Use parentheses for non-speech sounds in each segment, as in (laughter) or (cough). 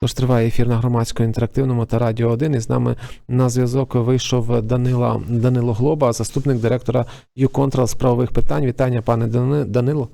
Тож триває ефір на громадському інтерактивному та радіо 1. І з нами на зв'язок вийшов Данила Данило Глоба, заступник директора ЮКонтрол з правових питань. Вітання, пане Дани- Данило.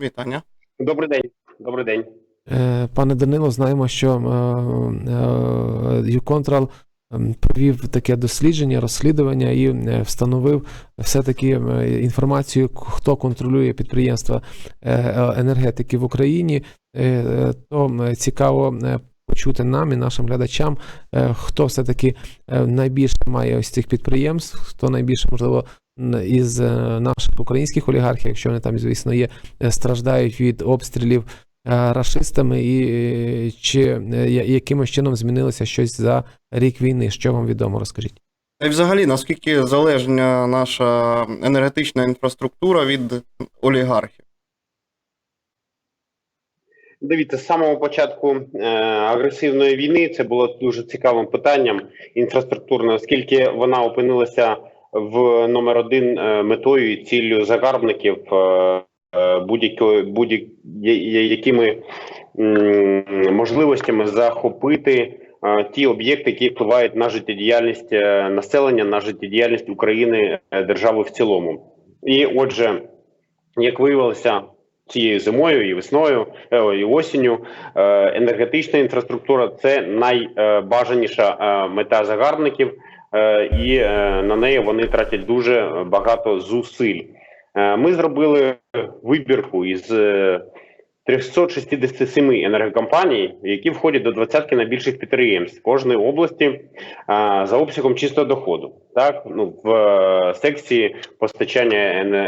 Вітання. Добрий день. Добрий день. Е, Пане Данило, знаємо, що е, е, ЮКонтрол ем, провів таке дослідження, розслідування і встановив все-таки е, інформацію, хто контролює підприємства енергетики в Україні. То цікаво почути нам і нашим глядачам, е, хто все-таки е, найбільше має ось цих підприємств, хто найбільше, можливо, із е, наших українських олігархів, якщо вони там, звісно, є, страждають від обстрілів рашистами, і чи якимось чином змінилося щось за рік війни? Що вам відомо? Розкажіть. І взагалі, наскільки залежна наша енергетична інфраструктура від олігархів? Дивіться, з самого початку е, агресивної війни це було дуже цікавим питанням інфраструктурне, оскільки вона опинилася в номер один е, метою і ціллю загарбників е, е, будь-якої будь-якими можливостями захопити е, ті об'єкти, які впливають на життєдіяльність е, населення, на життєдіяльність України е, держави в цілому. І отже, як виявилося. Цією зимою і весною е, і осінню е, енергетична інфраструктура це найбажаніша е, мета загарбників, і на неї вони тратять дуже багато зусиль. Ми зробили вибірку із 367 енергокомпаній, які входять до двадцятки найбільших підприємств кожної області е, за обсягом чистого доходу. Так ну в е, секції постачання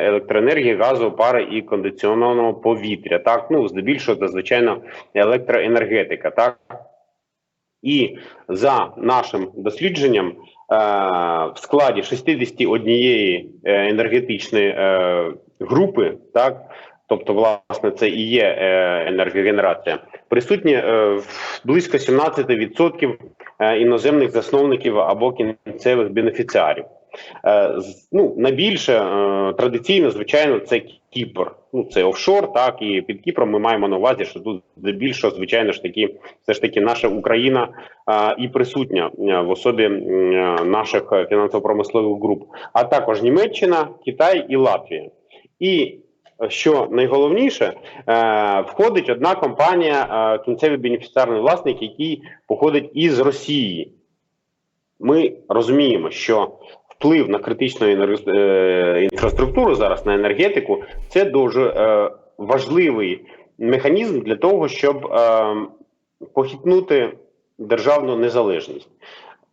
електроенергії, газу, пари і кондиціонованого повітря. Так, ну здебільшого це звичайно електроенергетика. Так і за нашим дослідженням. е, В складі 61 е, енергетичної е, групи, так тобто, власне, це і є е, енергогенерація, присутні е, близько 17% е, іноземних засновників або кінцевих бенефіціарів. Ну, найбільше традиційно, звичайно, це Кіпр. Ну, це офшор, так і під Кіпром ми маємо на увазі, що тут здебільшого, звичайно ж таки, все ж таки, наша Україна е, і присутня в особі наших фінансово-промислових груп, а також Німеччина, Китай і Латвія. І що найголовніше, е, входить одна компанія, е, кінцевий бенефіціарний власник, який походить із Росії. Ми розуміємо, що вплив на критичну е, інфраструктуру зараз на енергетику це дуже е, важливий механізм для того, щоб е, похитнути державну незалежність.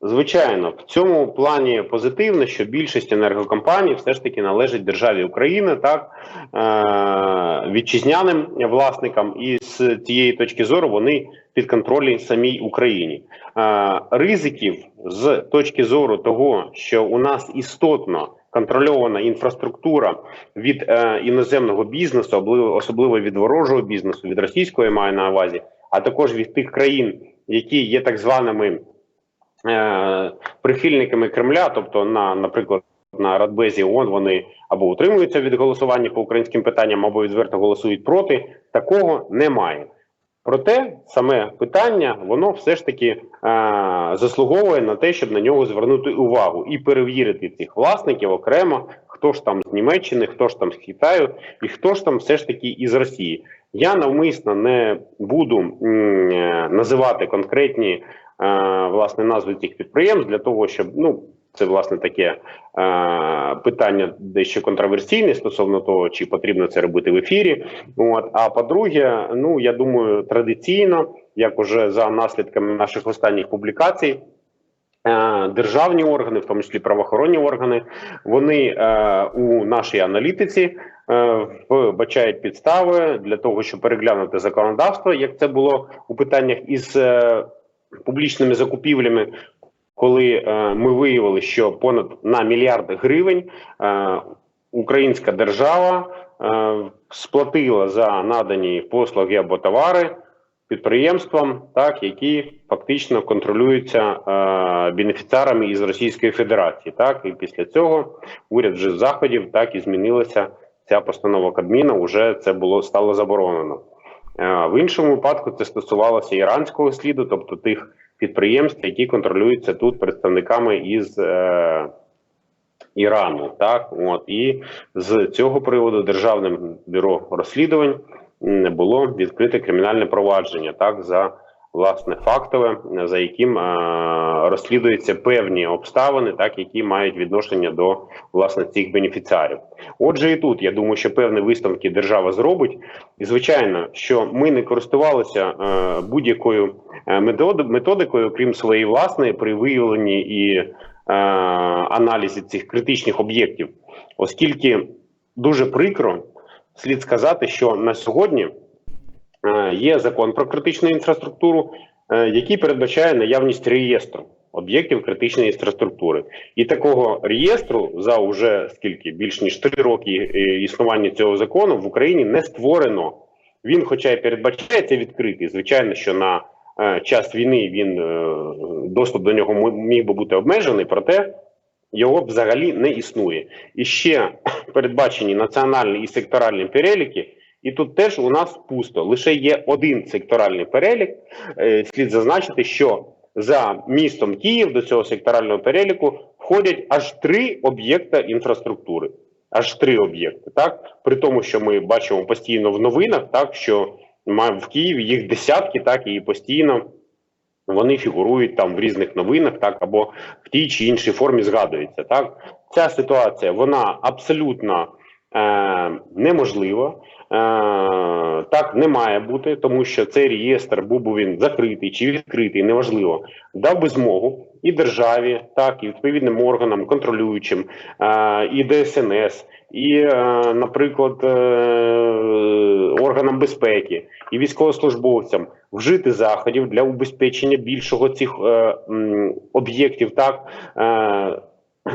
Звичайно, в цьому плані позитивно, що більшість енергокомпаній все ж таки належить державі Україна, так е- вітчизняним власникам, і з цієї точки зору вони підконтрольні самій Україні. Е- ризиків з точки зору того, що у нас істотно контрольована інфраструктура від е- іноземного бізнесу, обли- особливо від ворожого бізнесу, від російського я маю на увазі, а також від тих країн, які є так званими прихильниками Кремля, тобто на, наприклад, на Радбезі ООН вони або утримуються від голосування по українським питанням, або відверто голосують проти. Такого немає. Проте саме питання воно все ж таки е, заслуговує на те, щоб на нього звернути увагу і перевірити цих власників окремо, хто ж там з Німеччини, хто ж там з Китаю, і хто ж там все ж таки із Росії. Я навмисно не буду м, е, називати конкретні е, власне назви цих підприємств для того, щоб ну це власне таке е, питання дещо контроверсійне стосовно того, чи потрібно це робити в ефірі. От а по-друге, ну я думаю, традиційно, як уже за наслідками наших останніх публікацій. е, Державні органи, в тому числі правоохоронні органи, вони е, у нашій аналітиці е, вбачають підстави для того, щоб переглянути законодавство, як це було у питаннях із е, публічними закупівлями, коли е, ми виявили, що понад на мільярд гривень е, українська держава е, сплатила за надані послуги або товари підприємствам, так які фактично контролюються бенефіціарами із Російської Федерації. Так і після цього уряд вже заходів так і змінилася ця постанова Кабміна. Уже це було стало заборонено. Е, В іншому випадку це стосувалося іранського сліду, тобто тих підприємств, які контролюються тут представниками із е, Ірану. Так, от і з цього приводу Державним бюро розслідувань було відкрите кримінальне провадження так за власне фактове, за яким е, розслідуються певні обставини, так які мають відношення до власне цих бенефіціарів. Отже, і тут я думаю, що певні висновки держава зробить. І звичайно, що ми не користувалися е, будь-якою е, методикою, крім своєї власної, при виявленні і аналізі цих критичних об'єктів, оскільки дуже прикро слід сказати, що на сьогодні є закон про критичну інфраструктуру, е, який передбачає наявність реєстру об'єктів критичної інфраструктури. І такого реєстру за уже скільки більш ніж три роки е, існування цього закону в Україні не створено. Він, хоча й передбачається відкритий, звичайно, що на е, час війни він е, доступ до нього міг би бути обмежений, проте його взагалі не існує. І ще (clears throat) передбачені національні і секторальні переліки. І тут теж у нас пусто. Лише є один секторальний перелік. Е, Слід зазначити, що за містом Київ до цього секторального переліку входять аж три об'єкта інфраструктури. Аж три об'єкти, так при тому, що ми бачимо постійно в новинах, так що в Києві їх десятки, так і постійно вони фігурують там в різних новинах, так або в тій чи іншій формі згадуються. Так, ця ситуація вона абсолютно е, неможлива. Е, так не має бути, тому що цей реєстр, був би він закритий чи відкритий, неважливо, дав би змогу і державі, так і відповідним органам, контролюючим, е, і ДСНС, і, е, наприклад, органам безпеки і військовослужбовцям вжити заходів для убезпечення більшого цих об'єктів, так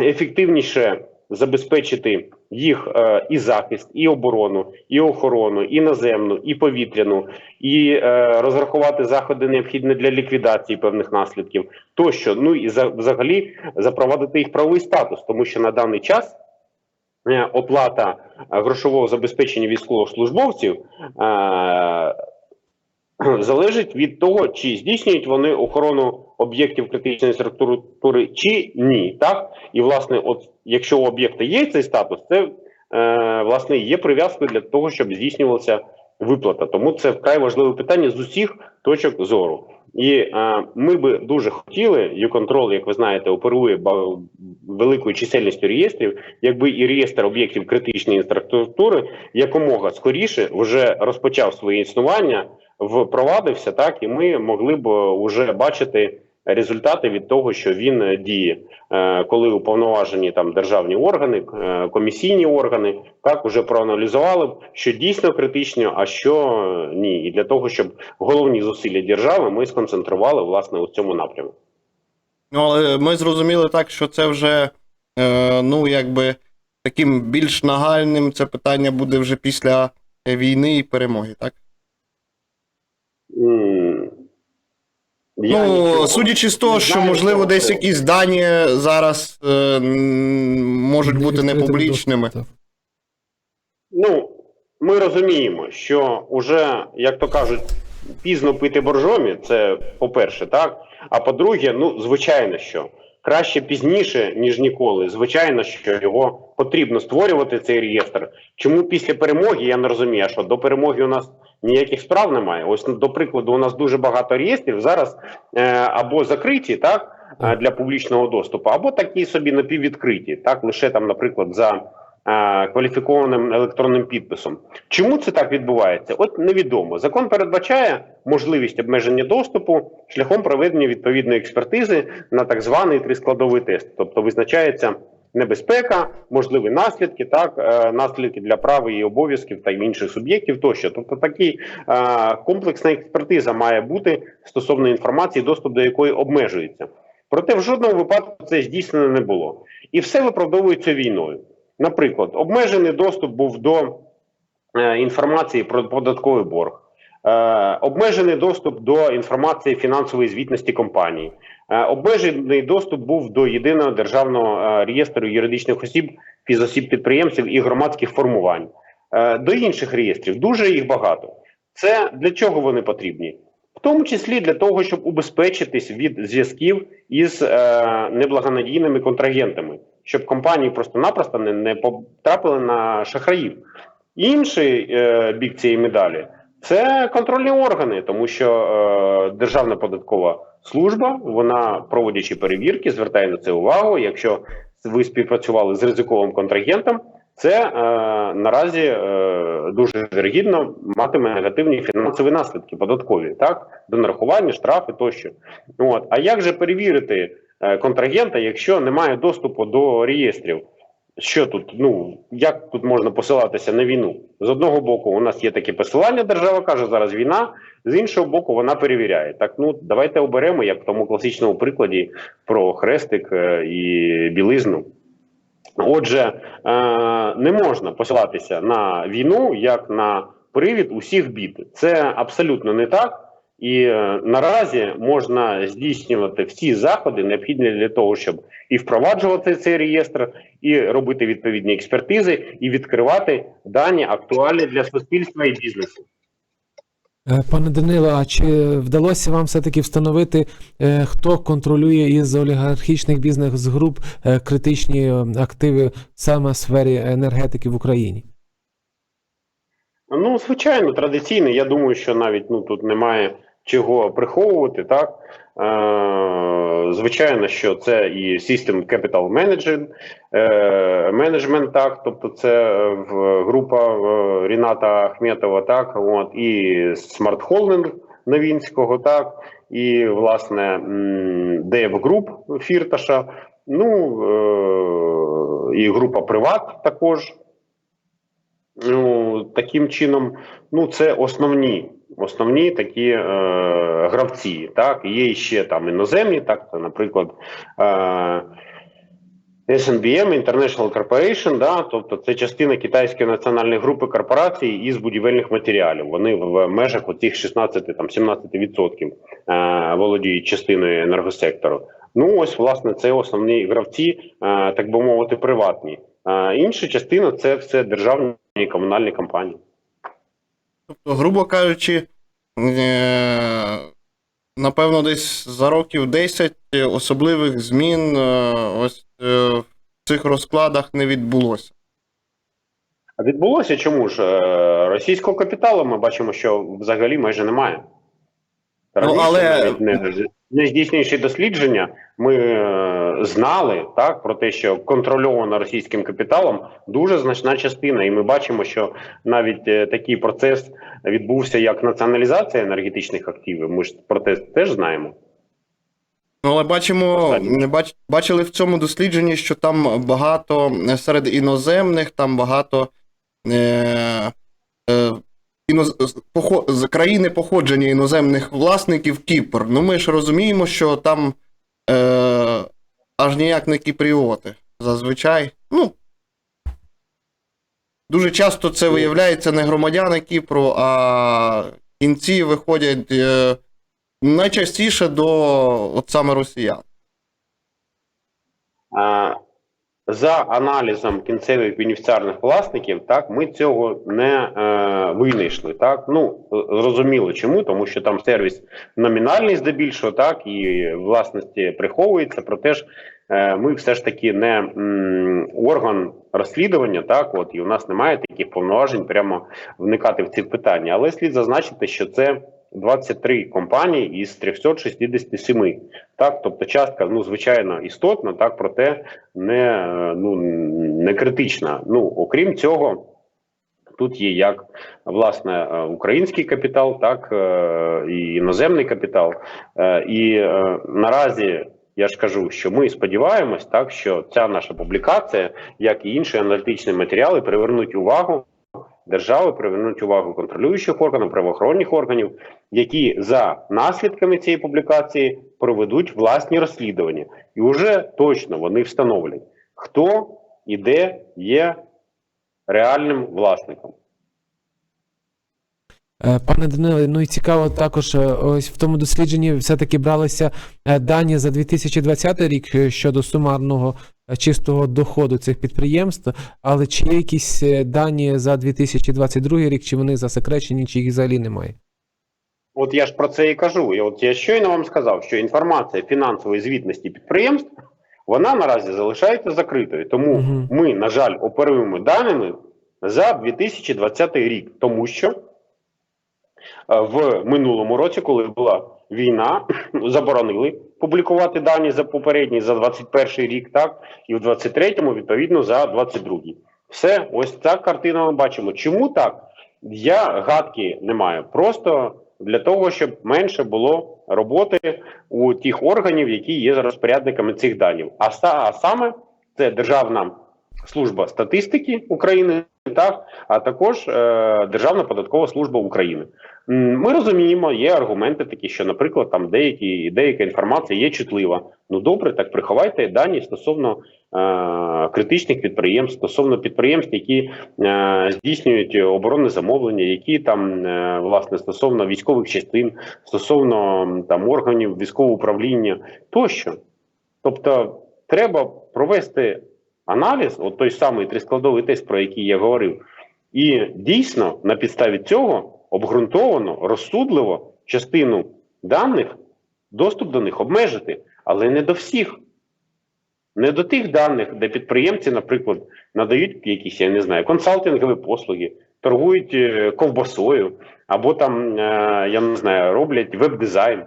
ефективніше забезпечити їх е, і захист, і оборону, і охорону, і наземну, і повітряну, і е, розрахувати заходи необхідні для ліквідації певних наслідків, тощо, ну і за, взагалі запровадити їх правовий статус, тому що на даний час. е, Оплата е, грошового забезпечення військовослужбовців е, залежить від того, чи здійснюють вони охорону об'єктів критичної структури чи ні. Так і власне, от якщо у об'єкта є цей статус, це е, власне є прив'язкою для того, щоб здійснювалася виплата. Тому це вкрай важливе питання з усіх точок зору. І е, ми би дуже хотіли, YouControl, як ви знаєте, оперує великою чисельністю реєстрів, якби і реєстр об'єктів критичної інфраструктури якомога скоріше вже розпочав своє існування, впровадився так, і ми могли б уже бачити результати від того, що він е, діє, Е, коли уповноважені там державні органи, е, комісійні органи так уже проаналізували що дійсно критично, а що ні, і для того, щоб головні зусилля держави ми сконцентрували власне у цьому напрямку. Ну, але ми зрозуміли так, що це вже, е, ну, якби таким більш нагальним це питання буде вже після війни і перемоги, так? Я ну, судячи з того, що, знаю можливо, десь якісь дані зараз е, можуть бути Відкритим непублічними. Ну, ми розуміємо, що уже, як то кажуть, пізно пити боржомі, це по-перше, так. А по-друге, ну, звичайно, що краще пізніше, ніж ніколи. Звичайно, що його потрібно створювати цей реєстр. Чому після перемоги я не розумію, а що до перемоги у нас ніяких справ немає. Ось, ну, до прикладу, у нас дуже багато реєстрів зараз е, або закриті, так. е, Для публічного доступу, або такі собі напіввідкриті, так лише там, наприклад, за е, кваліфікованим електронним підписом. Чому це так відбувається? От невідомо. Закон передбачає можливість обмеження доступу шляхом проведення відповідної експертизи на так званий трискладовий тест, тобто визначається небезпека, можливі наслідки, так е, наслідки для прав і обов'язків та інших суб'єктів тощо. Тобто такі е, комплексна експертиза має бути стосовно інформації, доступ до якої обмежується. Проте в жодному випадку це здійснено не було, і все виправдовується війною. Наприклад, обмежений доступ був до е, інформації про податковий борг, обмежений доступ до інформації фінансової звітності компанії, обмежений доступ був до єдиного державного е, реєстру юридичних осіб, фізосіб підприємців і громадських формувань, е, до інших реєстрів. Дуже їх багато. Це для чого вони потрібні? В тому числі для того, щоб убезпечитись від зв'язків із е, неблагонадійними контрагентами, щоб компанії просто-напросто не, потрапили на шахраїв. Інший е, бік цієї медалі це контрольні органи, тому що е, Державна податкова служба, вона проводячи перевірки, звертає на це увагу. Якщо ви співпрацювали з ризиковим контрагентом, це е, наразі е, дуже вірогідно матиме негативні фінансові наслідки податкові, так до нарахування, штрафи тощо. От а як же перевірити е, контрагента, якщо немає доступу до реєстрів? Що тут? Ну як тут можна посилатися на війну? З одного боку, у нас є таке посилання, держава каже, зараз війна. З іншого боку, вона перевіряє. Так, ну давайте оберемо, як в тому класичному прикладі про хрестик е, і білизну. Отже, е, не можна посилатися на війну як на привід усіх бід. Це абсолютно не так. І е, наразі можна здійснювати всі заходи, необхідні для того, щоб і впроваджувати цей реєстр, і робити відповідні експертизи, і відкривати дані актуальні для суспільства і бізнесу. Е, Пане Данило, а чи вдалося вам все-таки встановити, е, хто контролює із олігархічних бізнес-груп критичні активи саме в сфері енергетики в Україні? Ну, звичайно, традиційно. Я думаю, що навіть ну тут немає чого приховувати. Так е, звичайно, що це і System Capital Management, е, Management, так, тобто це е, група е, Ріната Ахметова, так, от і Smart Holding Новінського, так, і власне Dev Group Фірташа. Ну е, і група Приват також. Ну, таким чином, ну це основні, основні такі е, гравці. Так, є ще там іноземні, так, це, наприклад, е, SNBM, International Corporation, да, тобто це частина китайської національної групи корпорацій із будівельних матеріалів. Вони в межах оцих 16-17% е, володіють частиною енергосектору. Ну, ось, власне, це основні гравці, е, так би мовити, приватні. А інша частина це все державні і комунальні компанії. Тобто, грубо кажучи, е, напевно, десь за років 10 особливих змін е, ось е, в цих розкладах не відбулося. А відбулося чому ж? Російського капіталу ми бачимо, що взагалі майже немає. Раніше, але- не, не здійснюючи дослідження, ми е, знали так про те, що контрольована російським капіталом дуже значна частина, і ми бачимо, що навіть е, такий процес відбувся як націоналізація енергетичних активів. Ми ж про це теж знаємо. Ну, але бачимо, бач, бачили в цьому дослідженні, що там багато е, серед іноземних, там багато е, е, іноз, з- похо, з країни походження іноземних власників Кіпр. Ну ми ж розуміємо, що там е, аж ніяк не кіпріоти. Зазвичай. Ну, дуже часто це виявляється не громадяни Кіпру, а кінці виходять е, найчастіше до от саме росіян. За аналізом кінцевих бенефіціарних власників, так ми цього не е, винайшли. Так ну е, зрозуміло чому, тому що там сервіс номінальний здебільшого, так і власності приховується. Проте ж е, ми все ж таки не м, орган розслідування, так от і у нас немає таких повноважень прямо вникати в ці питання. Але слід зазначити, що це 23 компанії із 367. Так, тобто частка, ну звичайно, істотна, так проте не, ну, не критична. Ну, окрім цього, тут є як власне український капітал, так е, і іноземний капітал. Е, І е, наразі я ж кажу, що ми сподіваємось, так що ця наша публікація, як і інші аналітичні матеріали, привернуть увагу. Держави привернуть увагу контролюючих органів, правоохоронних органів, які за наслідками цієї публікації проведуть власні розслідування, і вже точно вони встановлять, хто і де є реальним власником. Е, Пане Даниле, ну і цікаво також, е, ось в тому дослідженні все-таки бралися е, дані за 2020 рік щодо сумарного чистого доходу цих підприємств, але чи є якісь е, дані за 2022 рік, чи вони засекречені, чи їх взагалі немає? От я ж про це і кажу. І от я щойно вам сказав, що інформація фінансової звітності підприємств вона наразі залишається закритою. Тому Мгм. ми, на жаль, оперуємо даними за 2020 рік, тому що е, в минулому році, коли була війна, (clears throat) заборонили публікувати дані за попередній, за 21 рік, так, і в 23-му, відповідно, за 22-й. Все, ось ця картина ми бачимо. Чому так? Я гадки не маю. Просто для того, щоб менше було роботи у тих органів, які є розпорядниками цих даних. А, саме це Державна служба статистики України, а також е, Державна податкова служба України. Ми розуміємо, є аргументи такі, що, наприклад, там деякі деяка інформація є чутлива. Ну добре, так приховайте дані стосовно е, критичних підприємств, стосовно підприємств, які е, здійснюють оборонне замовлення, які там е, власне стосовно військових частин, стосовно там органів військового управління тощо. Тобто, треба провести аналіз, от той самий трискладовий тест, про який я говорив, і дійсно на підставі цього обґрунтовано, розсудливо частину даних, доступ до них обмежити, але не до всіх. Не до тих даних, де підприємці, наприклад, надають якісь, я не знаю, консалтингові послуги, торгують е, ковбасою, або там, е, я не знаю, роблять веб-дизайн.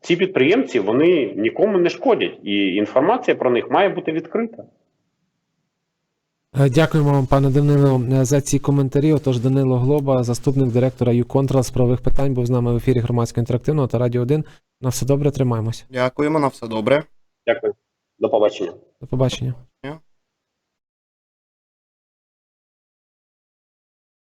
Ці підприємці вони нікому не шкодять, і інформація про них має бути відкрита. Е, Дякуємо вам, пане Данило, е, за ці коментарі. Отож, Данило Глоба, заступник директора «Юконтрол» з правових питань, був з нами в ефірі громадського інтерактивного та Радіо 1. На все добре, тримаємось. Дякуємо, на все добре. Дякую. До побачення. До побачення.